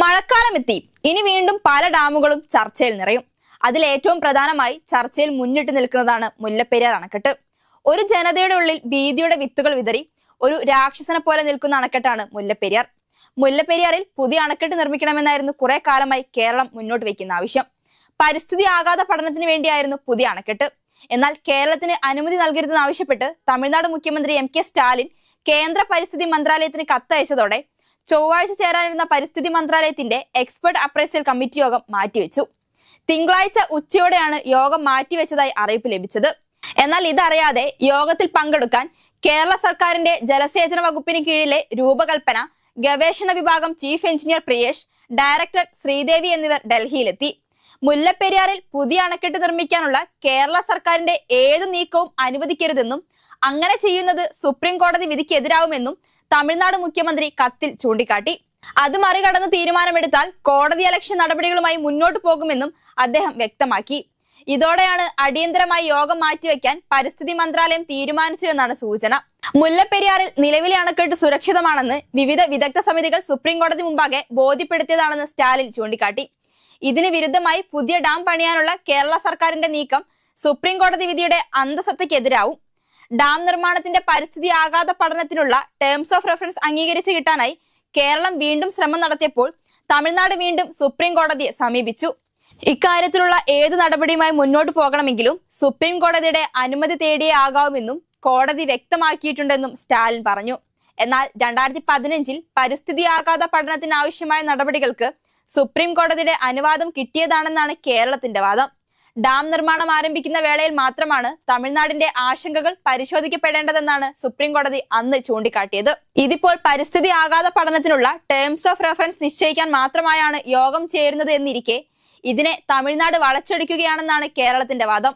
മഴക്കാലം എത്തി ഇനി വീണ്ടും പല ഡാമുകളും ചർച്ചയിൽ നിറയും. അതിൽ ഏറ്റവും പ്രധാനമായി ചർച്ചയിൽ മുന്നിട്ട് നിൽക്കുന്നതാണ് മുല്ലപ്പെരിയാർ അണക്കെട്ട്. ഒരു ജനതയുടെ ഉള്ളിൽ ഭീതിയുടെ വിത്തുകൾ വിതറി ഒരു രാക്ഷസനെ പോലെ നിൽക്കുന്ന അണക്കെട്ടാണ് മുല്ലപ്പെരിയാർ. മുല്ലപ്പെരിയാറിൽ പുതിയ അണക്കെട്ട് നിർമ്മിക്കണമെന്നായിരുന്നു കുറെ കാലമായി കേരളം മുന്നോട്ട് വയ്ക്കുന്ന ആവശ്യം. പരിസ്ഥിതി ആഘാത പഠനത്തിന് വേണ്ടിയായിരുന്നു പുതിയ അണക്കെട്ട്. എന്നാൽ കേരളത്തിന് അനുമതി നൽകരുതെന്ന് ആവശ്യപ്പെട്ട് തമിഴ്നാട് മുഖ്യമന്ത്രി എം കെ സ്റ്റാലിൻ കേന്ദ്ര പരിസ്ഥിതി മന്ത്രാലയത്തിന് കത്തയച്ചതോടെ ചൊവ്വാഴ്ച ചേരാനിരുന്ന പരിസ്ഥിതി മന്ത്രാലയത്തിന്റെ എക്സ്പെർട്ട് അപ്രൈസൽ കമ്മിറ്റി യോഗം മാറ്റിവെച്ചു. തിങ്കളാഴ്ച ഉച്ചയോടെയാണ് യോഗം മാറ്റിവെച്ചതായി അറിയിപ്പ് ലഭിച്ചത്. എന്നാൽ ഇതറിയാതെ യോഗത്തിൽ പങ്കെടുക്കാൻ കേരള സർക്കാരിന്റെ ജലസേചന വകുപ്പിന് കീഴിലെ രൂപകൽപ്പന ഗവേഷണ വിഭാഗം chief engineer Priyesh director Sreedevi എന്നിവർ ഡൽഹിയിലെത്തി. മുല്ലപ്പെരിയാറിൽ പുതിയ അണക്കെട്ട് നിർമ്മിക്കാനുള്ള കേരള സർക്കാരിന്റെ ഏത് നീക്കവും അനുവദിക്കരുതെന്നും അങ്ങനെ ചെയ്യുന്നത് സുപ്രീം കോടതി വിധിക്കെതിരാവുമെന്നും തമിഴ്നാട് മുഖ്യമന്ത്രി കത്തിൽ ചൂണ്ടിക്കാട്ടി. അത് മറികടന്ന് തീരുമാനമെടുത്താൽ കോടതി അലക്ഷ്യ നടപടികളുമായി മുന്നോട്ടു പോകുമെന്നും അദ്ദേഹം വ്യക്തമാക്കി. ഇതോടെയാണ് അടിയന്തരമായി യോഗം മാറ്റിവെക്കാൻ പരിസ്ഥിതി മന്ത്രാലയം തീരുമാനിച്ചതെന്നാണ് സൂചന. മുല്ലപ്പെരിയാറിൽ നിലവിലെ അണക്കെട്ട് സുരക്ഷിതമാണെന്ന് വിവിധ വിദഗ്ധ സമിതികൾ സുപ്രീം കോടതി മുമ്പാകെ ബോധ്യപ്പെടുത്തിയതാണെന്ന് സ്റ്റാലിൻ ചൂണ്ടിക്കാട്ടി. ഇതിന് വിരുദ്ധമായി പുതിയ ഡാം പണിയാനുള്ള കേരള സർക്കാരിന്റെ നീക്കം സുപ്രീം കോടതി വിധിയുടെ അന്തസത്തയ്ക്കെതിരാവും. ഡാം നിർമ്മാണത്തിന്റെ പരിസ്ഥിതി ആഘാത പഠനത്തിനുള്ള ടേംസ് ഓഫ് റെഫറൻസ് അംഗീകരിച്ചു കിട്ടാനായി കേരളം വീണ്ടും ശ്രമം നടത്തിയപ്പോൾ തമിഴ്നാട് വീണ്ടും സുപ്രീം കോടതിയെ സമീപിച്ചു. ഇക്കാര്യത്തിലുള്ള ഏത് നടപടിയുമായി മുന്നോട്ട് പോകണമെങ്കിലും സുപ്രീം കോടതിയുടെ അനുമതി തേടിയേ ആകാവുമെന്നും കോടതി വ്യക്തമാക്കിയിട്ടുണ്ടെന്നും സ്റ്റാലിൻ പറഞ്ഞു. എന്നാൽ രണ്ടായിരത്തി പതിനഞ്ചിൽ പരിസ്ഥിതി ആഘാത പഠനത്തിനാവശ്യമായ നടപടികൾക്ക് സുപ്രീം കോടതിയുടെ അനുവാദം കിട്ടിയതാണെന്നാണ് കേരളത്തിന്റെ വാദം. ഡാം നിർമ്മാണം ആരംഭിക്കുന്ന വേളയിൽ മാത്രമാണ് തമിഴ്നാടിന്റെ ആശങ്കകൾ പരിശോധിക്കപ്പെടേണ്ടതെന്നാണ് സുപ്രീം കോടതി അന്ന് ചൂണ്ടിക്കാട്ടിയത്. ഇതിപ്പോൾ പരിസ്ഥിതി ആഘാത പഠനത്തിനുള്ള ടേംസ് ഓഫ് റെഫറൻസ് നിശ്ചയിക്കാൻ മാത്രമായാണ് യോഗം ചേരുന്നത് എന്നിരിക്കെ ഇതിനെ തമിഴ്നാട് വളച്ചൊടിക്കുകയാണെന്നാണ് കേരളത്തിന്റെ വാദം.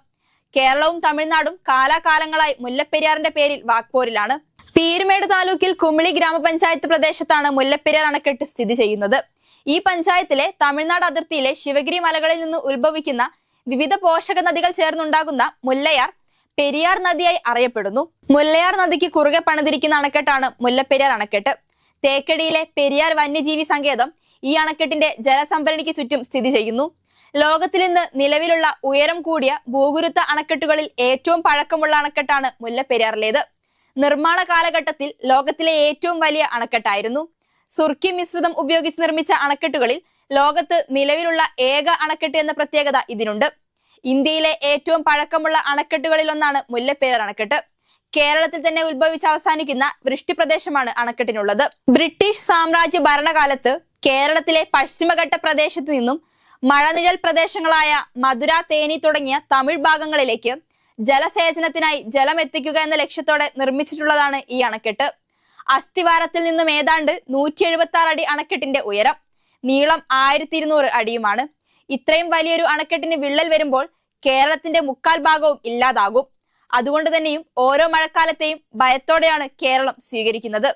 കേരളവും തമിഴ്നാടും കാലാകാലങ്ങളായി മുല്ലപ്പെരിയാറിന്റെ പേരിൽ വാക്പോരിലാണ്. പീരുമേട് താലൂക്കിൽ കുമിളി ഗ്രാമപഞ്ചായത്ത് പ്രദേശത്താണ് മുല്ലപ്പെരിയാർ അണക്കെട്ട് സ്ഥിതി ചെയ്യുന്നത്. ഈ പഞ്ചായത്തിലെ തമിഴ്നാട് അതിർത്തിയിലെ ശിവഗിരി മലകളിൽ നിന്ന് ഉത്ഭവിക്കുന്ന വിവിധ പോഷക നദികൾ ചേർന്നുണ്ടാകുന്ന മുല്ലയാർ പെരിയാർ നദിയായി അറിയപ്പെടുന്നു. മുല്ലയാർ നദിക്ക് കുറുകെ പണിതിരിക്കുന്ന അണക്കെട്ടാണ് മുല്ലപ്പെരിയാർ അണക്കെട്ട്. തേക്കടിയിലെ പെരിയാർ വന്യജീവി സങ്കേതം ഈ അണക്കെട്ടിന്റെ ജലസംഭരണിക്ക് ചുറ്റും സ്ഥിതി ചെയ്യുന്നു. ലോകത്തിൽ ഇന്ന് നിലവിലുള്ള ഉയരം കൂടിയ ഭൂഗുരുത്ത അണക്കെട്ടുകളിൽ ഏറ്റവും പഴക്കമുള്ള അണക്കെട്ടാണ് മുല്ലപ്പെരിയാറിലേത്. നിർമ്മാണ കാലഘട്ടത്തിൽ ലോകത്തിലെ ഏറ്റവും വലിയ അണക്കെട്ടായിരുന്നു. സുർക്കി മിശ്രിതം ഉപയോഗിച്ച് നിർമ്മിച്ച അണക്കെട്ടുകളിൽ ലോകത്ത് നിലവിലുള്ള ഏക അണക്കെട്ട് എന്ന പ്രത്യേകത ഇതിനുണ്ട്. ഇന്ത്യയിലെ ഏറ്റവും പഴക്കമുള്ള അണക്കെട്ടുകളിൽ ഒന്നാണ് മുല്ലപ്പെരിയാർ അണക്കെട്ട്. കേരളത്തിൽ തന്നെ ഉത്ഭവിച്ച് അവസാനിക്കുന്ന വൃഷ്ടിപ്രദേശമാണ് അണക്കെട്ടിനുള്ളത്. ബ്രിട്ടീഷ് സാമ്രാജ്യ ഭരണകാലത്ത് കേരളത്തിലെ പശ്ചിമഘട്ട പ്രദേശത്ത് നിന്നും മഴനിഴൽ പ്രദേശങ്ങളായ മധുര തേനി തുടങ്ങിയ തമിഴ് ഭാഗങ്ങളിലേക്ക് ജലസേചനത്തിനായി ജലം എത്തിക്കുക എന്ന ലക്ഷ്യത്തോടെ നിർമ്മിച്ചിട്ടുള്ളതാണ് ഈ അണക്കെട്ട്. അസ്ഥിവാരത്തിൽ നിന്നും ഏതാണ്ട് നൂറ്റി എഴുപത്തി ആറ് അടി അണക്കെട്ടിന്റെ ഉയരം. നീളം ആയിരത്തി ഇരുന്നൂറ് അടിയുമാണ്. ഇത്രയും വലിയൊരു അണക്കെട്ടിന് വിള്ളൽ വരുമ്പോൾ കേരളത്തിന്റെ മുക്കാൽ ഭാഗവും ഇല്ലാതാകും. അതുകൊണ്ട് തന്നെയും ഓരോ മഴക്കാലത്തെയും ഭയത്തോടെയാണ് കേരളം സ്വീകരിക്കുന്നത്.